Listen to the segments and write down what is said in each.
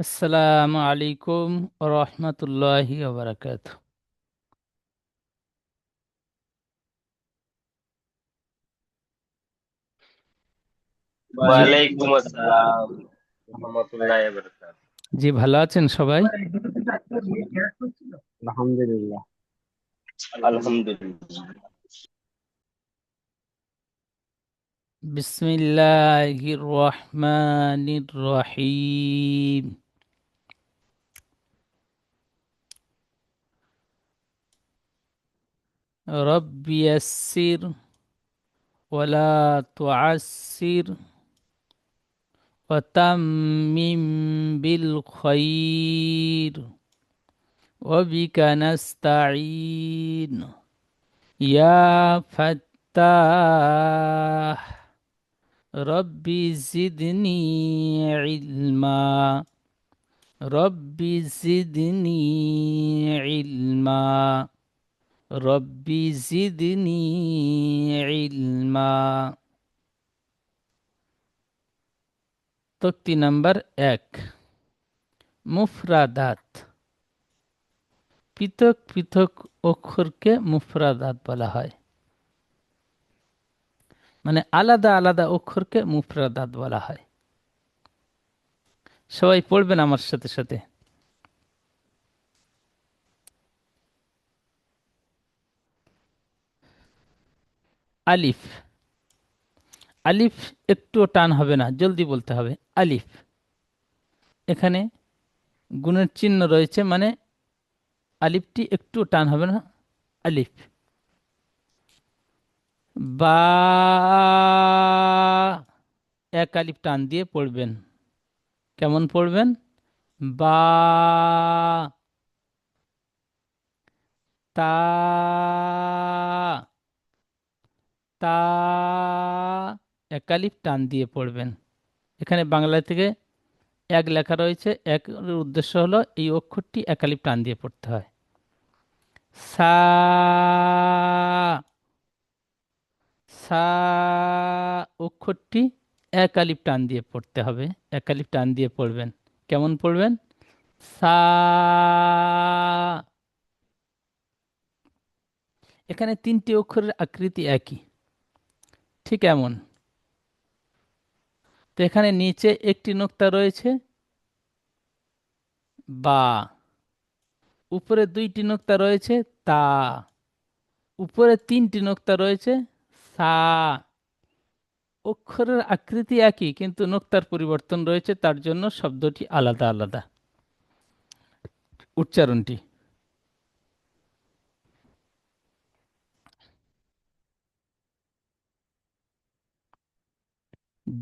আসসালামু আলাইকুম রহমতুল্লাহি ওবরাকাত ওয়ালাইকুম আসসালাম রহমতুল্লাহি ওয়া জি ভালো আছেন সবাই? আলহামদুলিল্লাহ। আলহামদুলিল্লাহ। বিসমিল্লাহির রহমানির রহিম। رب يسر ولا تعسر وتمم بالخير وبك نستعين. يا فتاح ربي زدني علما. ربي زدني علما. রব্বি জিদনি ইলমা। তক্তি নাম্বার এক, মুফরাদাত। পৃথক পৃথক অক্ষরকে মুফরাদাত বলা হয়। মানে আলাদা আলাদা অক্ষরকে মুফরাদাত বলা হয়। সবাই পড়বেন আমার সাথে সাথে। আলিফ। আলিফ একটুও টান হবে না, জলদি বলতে হবে। আলিফ। এখানে গুণের চিহ্ন রয়েছে মানে আলিফটি একটুও টান হবে না, আলিফ। বা এক আলিফ টান দিয়ে পড়বেন। কেমন পড়বেন? বা তা তা একালিপ টান দিয়ে পড়বেন। এখানে বাংলা থেকে এক লেখা রয়েছে, এক উদ্দেশ্য হলো এই অক্ষরটি একালিপ টান দিয়ে পড়তে হয়। সা সা অক্ষরটি এক আলিপ টান দিয়ে পড়তে হবে এক আলিপ টান দিয়ে পড়বেন। কেমন পড়বেন? সা, এখানে তিনটি অক্ষরের আকৃতি একই। ঠিক এমন। তো এখানে নিচে একটি নোক্তা রয়েছে। বা। উপরে দুইটি নোক্তা রয়েছে, তা। উপরে তিনটি নোক্তা রয়েছে, সা। অক্ষরের আকৃতি একই, কিন্তু নোক্তার পরিবর্তন রয়েছে, তার জন্য শব্দটি আলাদা আলাদা। উচ্চারণটি। জিম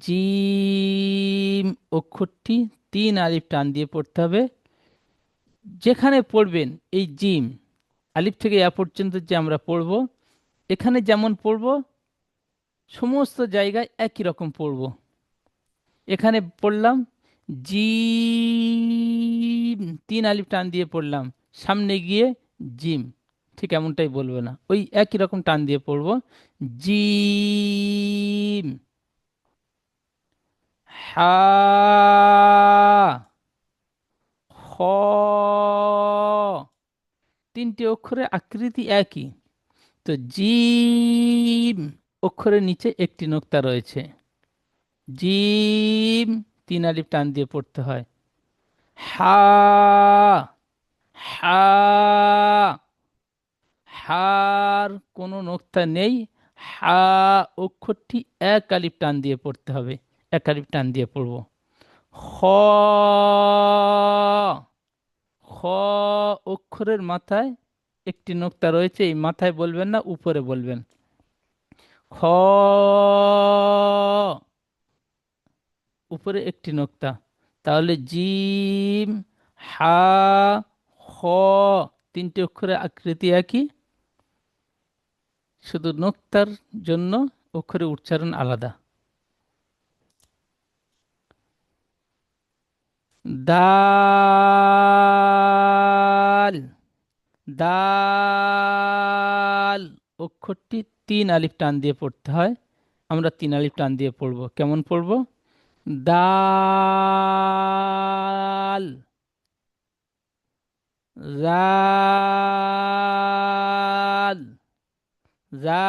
জিম অক্ষরটি তিন আলিফ টান দিয়ে পড়তে হবে। যেখানে পড়বেন এই জিম, আলিফ থেকে এ পর্যন্ত যে আমরা পড়ব, এখানে যেমন পড়ব, সমস্ত জায়গায় একই রকম পড়ব। এখানে পড়লাম, জিম, তিন আলিফ টান দিয়ে পড়লাম। সামনে গিয়ে জিম। ঠিক এমনটাই বলবে না। ওই একই রকম টান দিয়ে পড়ব। জিম। হা। তিনটি অক্ষরের আকৃতি একই। তো জিম অক্ষরের নিচে একটি নোক্তা রয়েছে। জিম তিন আলিফ টান দিয়ে পড়তে হয়। হা। হা। হার কোনো নোক্তা নেই। হা অক্ষরটি এক আলিফ টান দিয়ে পড়তে হবে। এক আলিফ টান দিয়ে পড়ব। খ খ অক্ষরের মাথায় একটি নোক্তা রয়েছে, এই মাথায় বলবেন না, উপরে বলবেন। খ উপরে একটি নোক্তা। তাহলে জিম, হা, খ তিনটি অক্ষরের আকৃতি একই। শুধু নোক্তার জন্য অক্ষরে উচ্চারণ আলাদা। দাল দাল, অক্ষরটি তিন আলিফ টান দিয়ে পড়তে হয়। আমরা তিন আলিফ টান দিয়ে পড়ব। কেমন পড়ব? দাল জাল জাল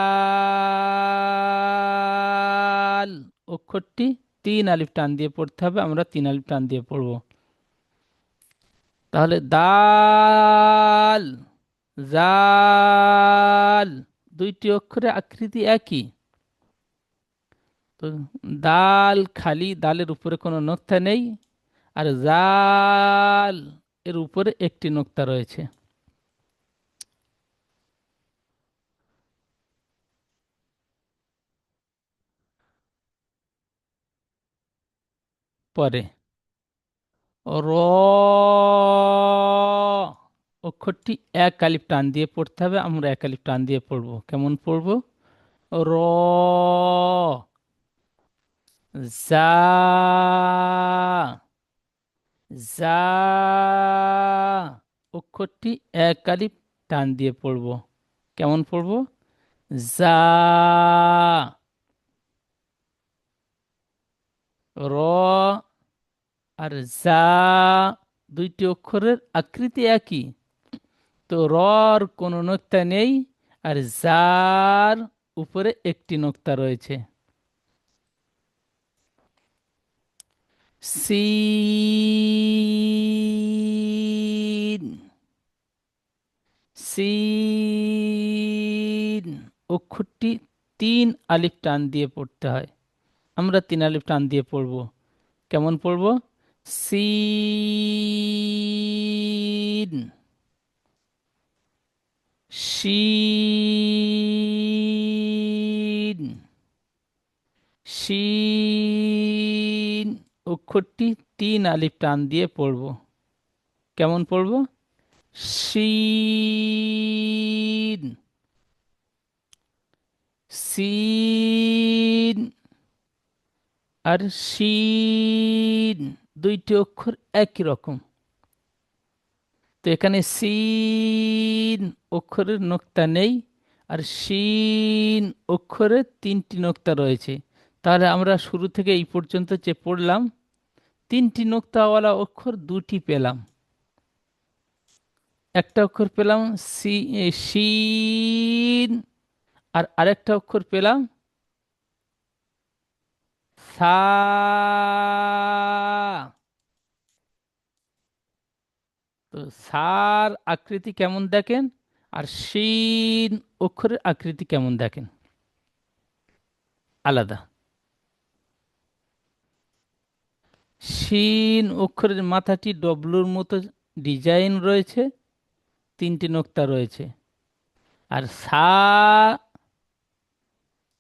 অক্ষরটি তিন আলিফ টান দিয়ে পড়তে হবে, আমরা তিন আলিফ টান দিয়ে পড়ব। তাহলে দাল, জাল, দুইটি অক্ষরে আকৃতি একই। তো দাল খালি, দালের উপরে কোনো নোক্তা নেই, আর জাল এর উপরে একটি নোক্তা রয়েছে। পরে। র অক্ষরটি এক আলিফ টান দিয়ে পড়তে হবে আমরা এক আলিফ টান দিয়ে পড়ব কেমন পড়ব র জা অক্ষরটি এক আলিফ টান দিয়ে পড়ব কেমন পড়ব জা র আর জা দুইটি অক্ষরের আকৃতি একই, তো রর কোনো নোক্তা নেই আর জার উপরে একটি নোক্তা রয়েছে। সিন, অক্ষরটি তিন আলিফ টান দিয়ে পড়তে হয়। আমরা তিন আলিফ টান দিয়ে পড়ব। কেমন পড়ব? সিন শিন শিন অক্ষরটি তিন আলিফ টান দিয়ে পড়ব। কেমন পড়ব? শিন সিন আর শিন দুইটি অক্ষর একই রকম। তো এখানে সিন অক্ষরের নোক্তা নেই আর শিন অক্ষরে তিনটি নোক্তা রয়েছে। তাহলে আমরা শুরু থেকে এই পর্যন্ত যে পড়লাম, তিনটি নোক্তাওয়ালা অক্ষর দুটি পেলাম। একটা অক্ষর পেলাম সি শিন আর আরেকটা অক্ষর পেলাম সা তো সার আকৃতি কেমন দেখেন? আর শিন অক্ষরের আকৃতি কেমন দেখেন? আলাদা। শিন অক্ষরের মাথাটি ডব্লুর মতো ডিজাইন রয়েছে, তিনটি নোক্তা রয়েছে। আর সা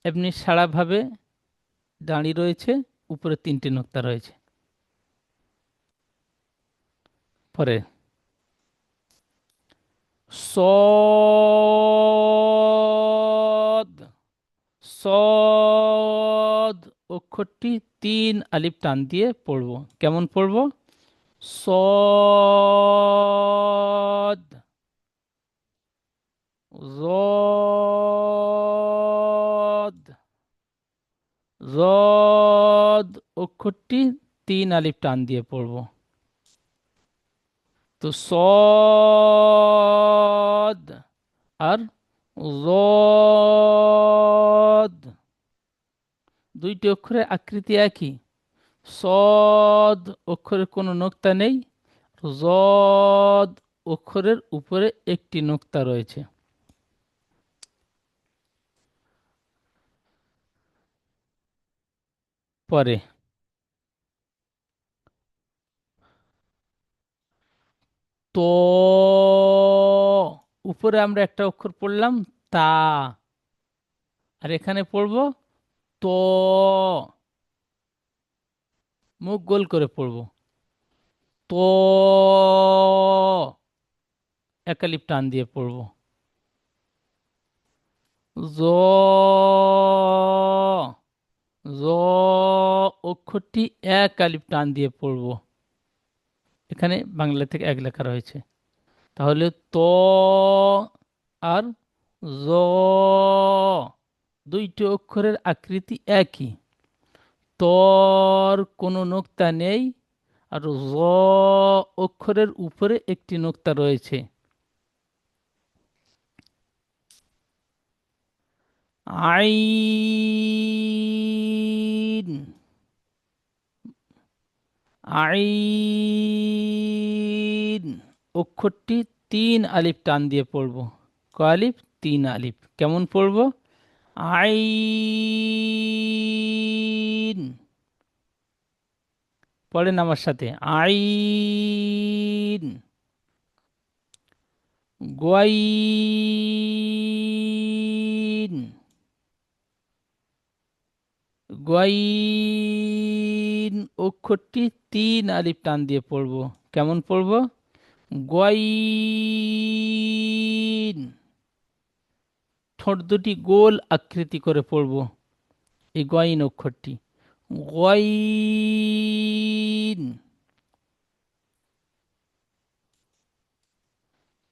এমনি সারাভাবে দাঁড়িয়ে রয়েছে, উপরে তিনটি নোক্তা রয়েছে। পরে সদ সদ অক্ষরটি তিন আলিফ টান দিয়ে পড়ব। কেমন পড়ব? সদ জদ জদ অক্ষরটি তিন আলিফ টান দিয়ে পড়ব। তো সদ আর জদ। দুইটি অক্ষরের আকৃতি একই। সদ অক্ষরের কোনো নোক্তা নেই, জদ অক্ষরের উপরে একটি নোক্তা রয়েছে। পরে তো উপরে আমরা একটা অক্ষর পড়লাম, তা। আর এখানে পড়ব, তো। মুখ গোল করে পড়ব, তো। একালিপ টান দিয়ে পড়ব, জ। অক্ষরটি এক টান দিয়ে পড়ব। এখানে বাংলা থেকে এক লেখা রয়েছে। তাহলে ত আর জ দুইটি অক্ষরের আকৃতি একই। তর কোনো নোক্তা নেই আর জ অক্ষরের উপরে একটি নোক্তা রয়েছে। আইন আইন। অক্ষরটি তিন আলিফ টান দিয়ে পড়ব। ক আলিফ? তিন আলিফ। কেমন পড়ব? আইন। পড়েন আমার সাথে। আইন। গোয়াইন। গোয়াইন। অক্ষরটি তিন আলিফ টান দিয়ে পড়ব। কেমন পড়ব? গোয়াইন। ঠোঁট দুটি গোল আকৃতি করে পড়ব এই গয়িন অক্ষরটি। গয়িন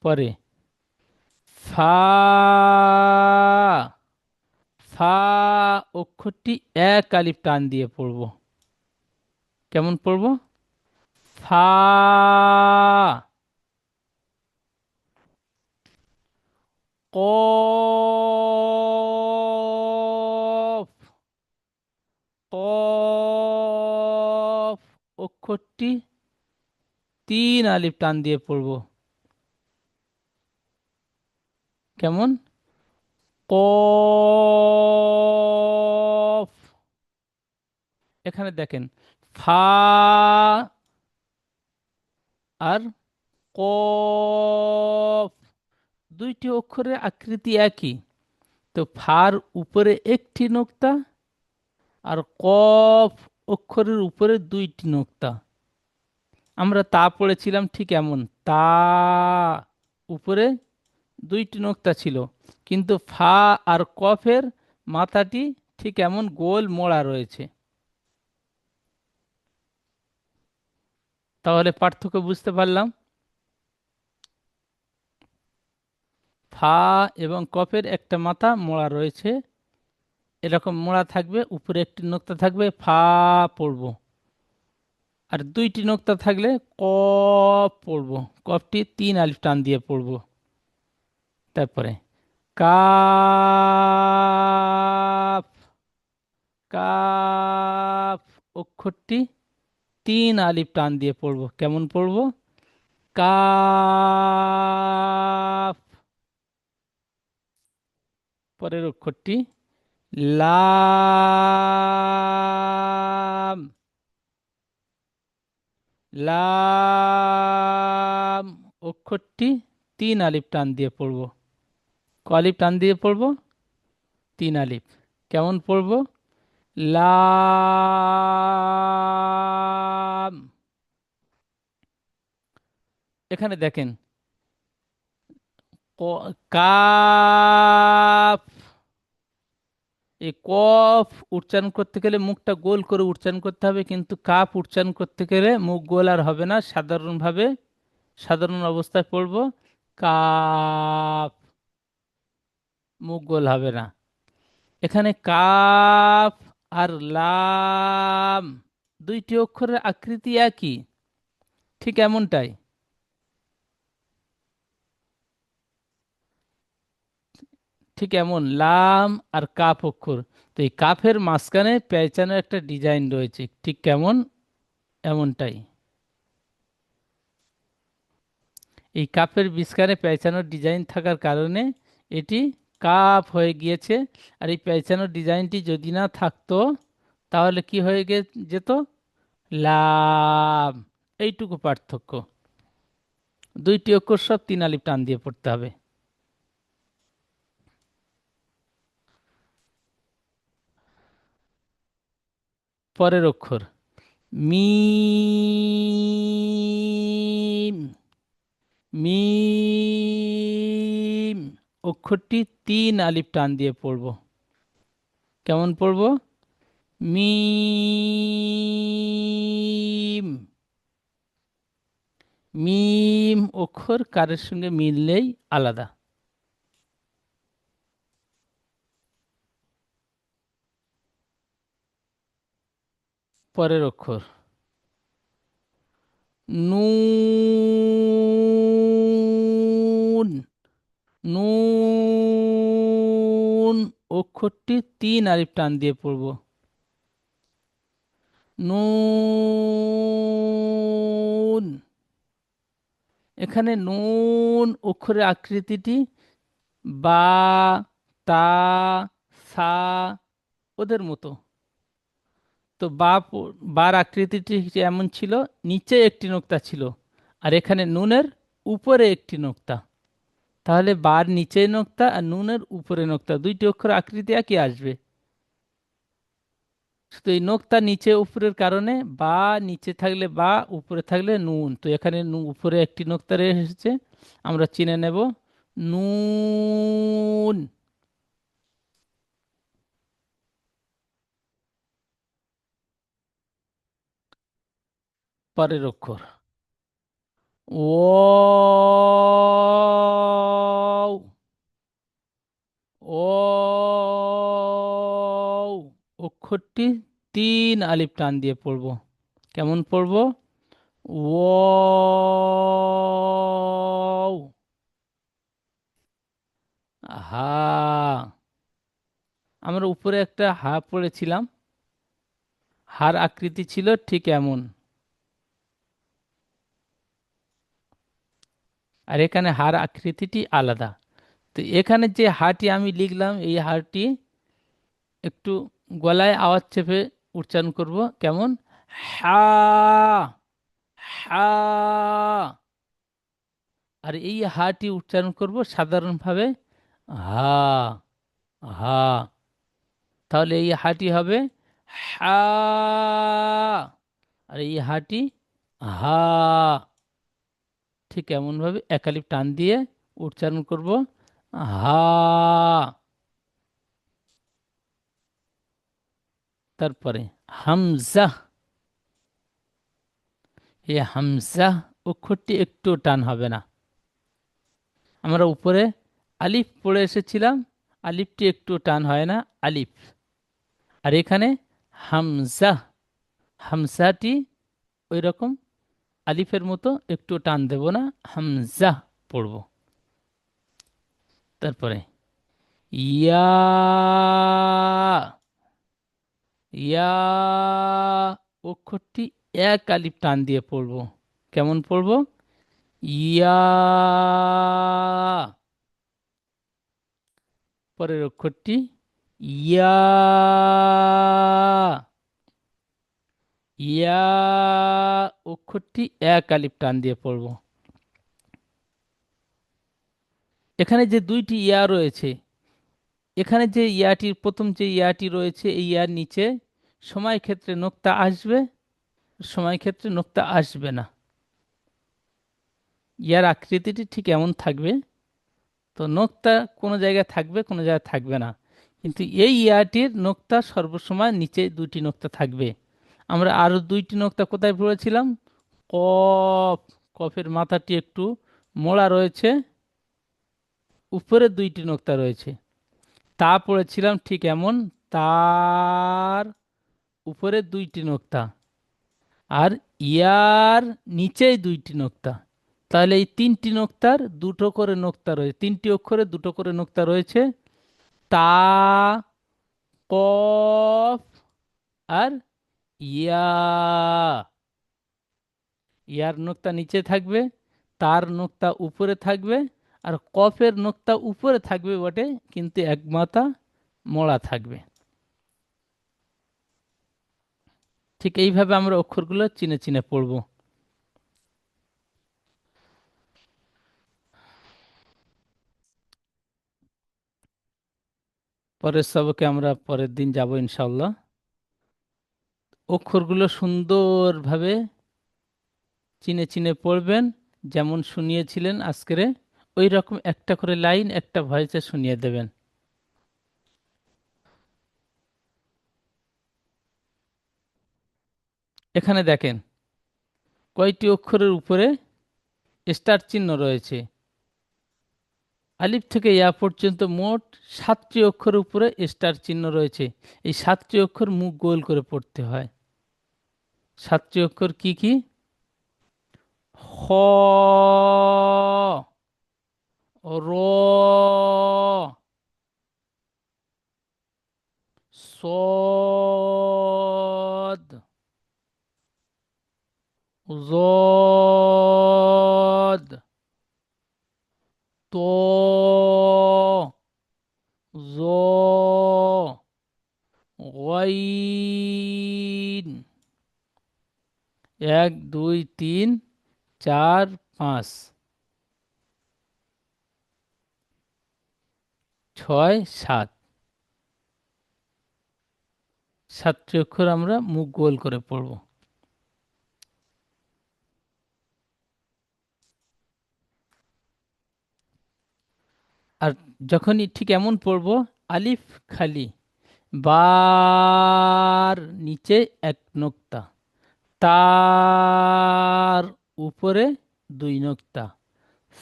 পরে ফা ফা অক্ষরটি এক আলিফ টান দিয়ে পড়ব। কেমন পড়ব? ফা। কফ কফ অক্ষরটি তিন আলিফ টান দিয়ে পড়ব। কেমন? কফ এখানে দেখেন ফা আর কফ দুইটি অক্ষরের আকৃতি একই। তো ফার উপরে একটি নোক্তা আর কফ অক্ষরের উপরে দুইটি নোক্তা। আমরা তা পড়েছিলাম ঠিক এমন, তা উপরে দুইটি নোক্তা ছিল, কিন্তু ফা আর কফের মাথাটি ঠিক এমন গোল মোড়া রয়েছে। তাহলে পার্থক্য বুঝতে পারলাম। ফা এবং কফের একটা মাথা মোড়া রয়েছে। এরকম মোড়া থাকবে, উপরে একটি নোক্তা থাকবে, ফা পড়ব। আর দুইটি নোক্তা থাকলে কফ পড়ব। কফটি তিন আলিফ টান দিয়ে পড়ব। তারপরে কাফ কাফ অক্ষরটি তিন আলিফ টান দিয়ে পড়ব। কেমন পড়ব? কাফ। পরের অক্ষরটি লাম। লাম। অক্ষরটি তিন আলিফ টান দিয়ে পড়ব। ক টান দিয়ে পড়ব? তিন আলিফ। কেমন পড়ব? লাম। এখানে দেখেন কাফ। এই কফ উচ্চারণ করতে গেলে মুখটা গোল করে উচ্চারণ করতে হবে, কিন্তু কাপ উচ্চারণ করতে গেলে মুখ গোল আর হবে না। সাধারণভাবে সাধারণ অবস্থায় পড়ব কাপ মুখ গোল হবে না। এখানে কাফ আর লাম, দুইটি অক্ষরের আকৃতি একই। ঠিক এমনটাই। ঠিক এমন, লাম আর কাপ অক্ষর। তো এই কাফের মাঝখানে পেঁচানোর একটা ডিজাইন রয়েছে। ঠিক কেমন? এমনটাই। এই কাপের বিস্কারে পেঁচানোর ডিজাইন থাকার কারণে এটি কাপ হয়ে গিয়েছে। আর এই পেঁচানোর ডিজাইনটি যদি না থাকতো, তাহলে কি হয়ে গে, যেত? লাভ এইটুকু পার্থক্য। দুইটি অক্ষর সব তিন আলিপ টান দিয়ে পড়তে হবে। পরের অক্ষর। মি মিম। অক্ষরটি তিন আলিপ টান দিয়ে পড়ব। কেমন পড়ব? মিম। মিম অক্ষর কারের সঙ্গে মিললেই আলাদা। পরের অক্ষর। নুন। নুন। অক্ষরটি তিন আলিফ টান দিয়ে পড়ব। নুন। এখানে নুন অক্ষরের আকৃতিটি বা, তা, সা, ওদের মতো। তো বা বার আকৃতিটি এমন ছিল, নিচে একটি নোক্তা ছিল। আর এখানে নুনের উপরে একটি নোক্তা। তাহলে বার নিচে নোক্তা আর নুনের উপরে নোক্তা, দুইটি অক্ষর আকৃতি একই আসবে। শুধু এই নোক্তা নিচে উপরের কারণে, বা নিচে থাকলে বা, উপরে থাকলে নুন। তো এখানে উপরে একটি নোক্তা এসেছে, আমরা চিনে নেব, নুন। পরের অক্ষর। ওয়াও ওয়াও অক্ষরটি তিন আলিফ টান দিয়ে পড়ব। কেমন পড়ব? ওয়াও হা আমরা উপরে একটা হা পড়েছিলাম। হার আকৃতি ছিল ঠিক এমন। আর এখানে হার আকৃতিটি আলাদা। তো এখানে যে হাটি আমি লিখলাম, এই হারটি একটু গলায় আওয়াজ চেপে উচ্চারণ করব। কেমন? হা হা। আর এই হাটি উচ্চারণ করব সাধারণভাবে হা হা। তাহলে এই হাটি হবে হা। আর এই হাটি হা। ঠিক এমনভাবে একালিপ টান দিয়ে উচ্চারণ করব। হা তারপরে হামজা। এই হামজা অক্ষরটি একটু টান হবে না। আমরা উপরে আলিফ পড়ে এসেছিলাম, আলিফটি একটু টান হয় না, আলিফ। আর এখানে হামজা, হামজাটি ওই রকম আলিফের মতো একটু টান দেব না, হামজা পড়ব। তারপরে, ইয়া ইয়া অক্ষরটি এক আলিফ টান দিয়ে পড়ব। কেমন পড়ব? ইয়া, পরের অক্ষরটি, ইয়া ইয়া অক্ষরটি এক আলিফ টান দিয়ে পড়ব। এখানে যে দুইটি ইয়া রয়েছে, এখানে যে ইয়াটির, প্রথম যে ইয়াটি রয়েছে, এই ইয়ার নিচে সময় ক্ষেত্রে নোক্তা আসবে, সময় ক্ষেত্রে নোক্তা আসবে না। ইয়ার আকৃতিটি ঠিক এমন থাকবে, তো নোক্তা কোনো জায়গায় থাকবে, কোনো জায়গায় থাকবে না। কিন্তু এই ইয়াটির নোক্তা সর্বসময় নিচে দুইটি নোক্তা থাকবে। আমরা আরও দুইটি নোক্তা কোথায় পড়েছিলাম? কফ, কফের মাথাটি একটু মোড়া রয়েছে। উপরে দুইটি নোক্তা রয়েছে। তা পড়েছিলাম ঠিক এমন, তার উপরে দুইটি নোক্তা আর ইয়ার নিচেই দুইটি নোক্তা। তাহলে এই তিনটি নোক্তার দুটো করে নোক্তা রয়েছে তিনটি অক্ষরে দুটো করে নোক্তা রয়েছে। তা, কফ আর ইয়া। ইয়ার নোক্তা নিচে থাকবে, তার নোক্তা উপরে থাকবে, আর কফের নোক্তা উপরে থাকবে বটে, কিন্তু এক মাথা মোড়া থাকবে। ঠিক এইভাবে আমরা অক্ষরগুলো চিনে চিনে পড়ব। পরের সবকে আমরা পরের দিন যাব ইনশাল্লাহ অক্ষরগুলো সুন্দরভাবে চিনে চিনে পড়বেন, যেমন শুনিয়েছিলেন আজকেরে, ওই রকম একটা করে লাইন, একটা ভয়েসে শুনিয়ে দেবেন। এখানে দেখেন, কয়টি অক্ষরের উপরে স্টার চিহ্ন রয়েছে? আলিফ থেকে ইয়া পর্যন্ত মোট সাতটি অক্ষরের উপরে স্টার চিহ্ন রয়েছে। এই সাতটি অক্ষর মুখ গোল করে পড়তে হয়। সাতটি অক্ষর কি কি? خو رو صاد زاد চার, পাঁচ। ছয়, সাত। সাতটি অক্ষর আমরা মুখ গোল করে পড়ব। আর যখনই ঠিক এমন পড়ব, আলিফ খালি, বার নিচে এক নোক্তা, তার উপরে দুই নোক্তা।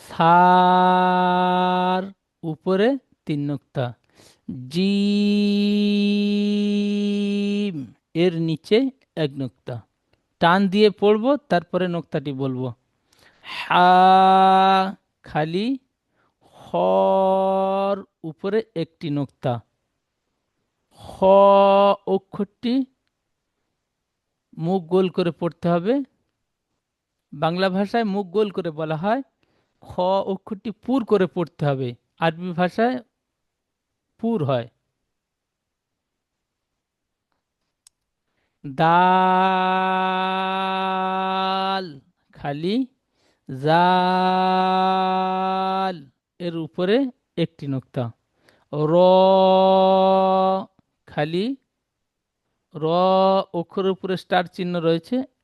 সার উপরে তিন নোক্তা। জিমের নিচে এক নোক্তা। টান দিয়ে পড়ব, তারপরে নোক্তাটি বলব। হা খালি হর উপরে একটি নোক্তা। হ অক্ষরটি মুখ গোল করে পড়তে হবে। বাংলা ভাষায় মুখ গোল করে বলা হয়, খ অক্ষরটি পুর করে পড়তে হবে, আরবি ভাষায় পুর হয়। দাল, খালি জাল, এর উপরে একটি নোক্তা। র, খালি র, অক্ষরের উপরে স্টার চিহ্ন রয়েছে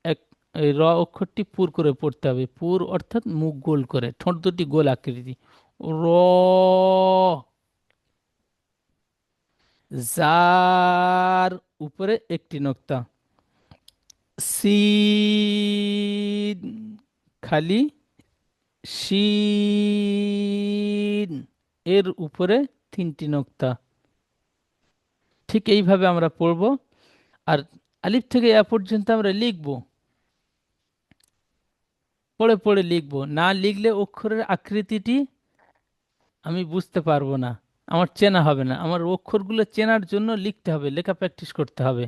এই র অক্ষরটি পুর করে পড়তে হবে। পুর অর্থাৎ মুখ গোল করে। ঠোঁট দুটি গোল আকৃতি র জার উপরে একটি নোক্তা। সিন খালি শিন এর উপরে তিনটি নোক্তা। ঠিক এইভাবে আমরা পড়ব। আর আলিফ থেকে এ পর্যন্ত আমরা লিখব। পড়ে পড়ে লিখব। না লিখলে অক্ষরের আকৃতিটি আমি বুঝতে পারব না। আমার চেনা হবে না। আমার অক্ষরগুলো চেনার জন্য লিখতে হবে, লেখা প্র্যাকটিস করতে হবে।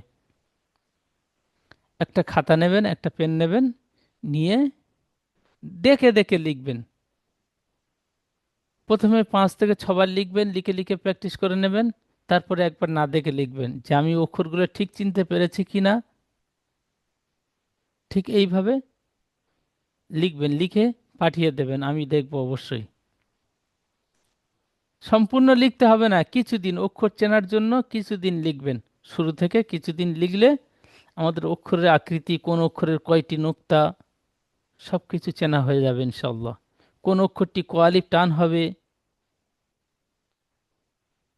একটা খাতা নেবেন, একটা পেন নেবেন, নিয়ে দেখে দেখে লিখবেন। প্রথমে পাঁচ থেকে ছবার লিখবেন, লিখে লিখে প্র্যাকটিস করে নেবেন, তারপরে একবার না দেখে লিখবেন যে আমি অক্ষরগুলো ঠিক চিনতে পেরেছি কি না ঠিক এইভাবে লিখবেন, লিখে পাঠিয়ে দেবেন, আমি দেখব অবশ্যই। সম্পূর্ণ লিখতে হবে না, কিছুদিন অক্ষর চেনার জন্য কিছুদিন লিখবেন। শুরু থেকে কিছুদিন লিখলে আমাদের অক্ষরের আকৃতি, কোন অক্ষরের কয়টি নোক্তা সব কিছু চেনা হয়ে যাবে ইনশাল্লাহ কোন অক্ষরটি কোয়ালিফ টান হবে,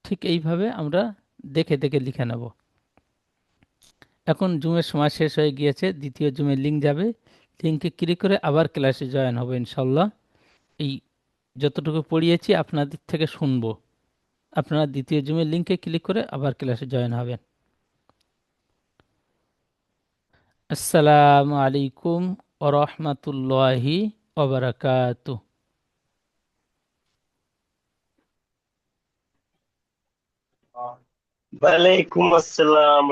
ঠিক এইভাবে আমরা দেখে দেখে লিখে নেব। এখন জুমের সময় শেষ হয়ে গিয়েছে, দ্বিতীয় জুমের লিঙ্ক যাবে। লিঙ্কে ক্লিক করে আবার ক্লাসে জয়েন হবে ইনশাল্লাহ। এই যতটুকু পড়িয়েছি আপনাদের থেকে শুনব। আপনারা দ্বিতীয় জুমের লিঙ্কে ক্লিক করে আবার ক্লাসে জয়েন হবেন। আসসালামু আলাইকুম ওরহমতুল্লাহি ওবরাকাতু। ওয়ালাইকুম আসসালাম।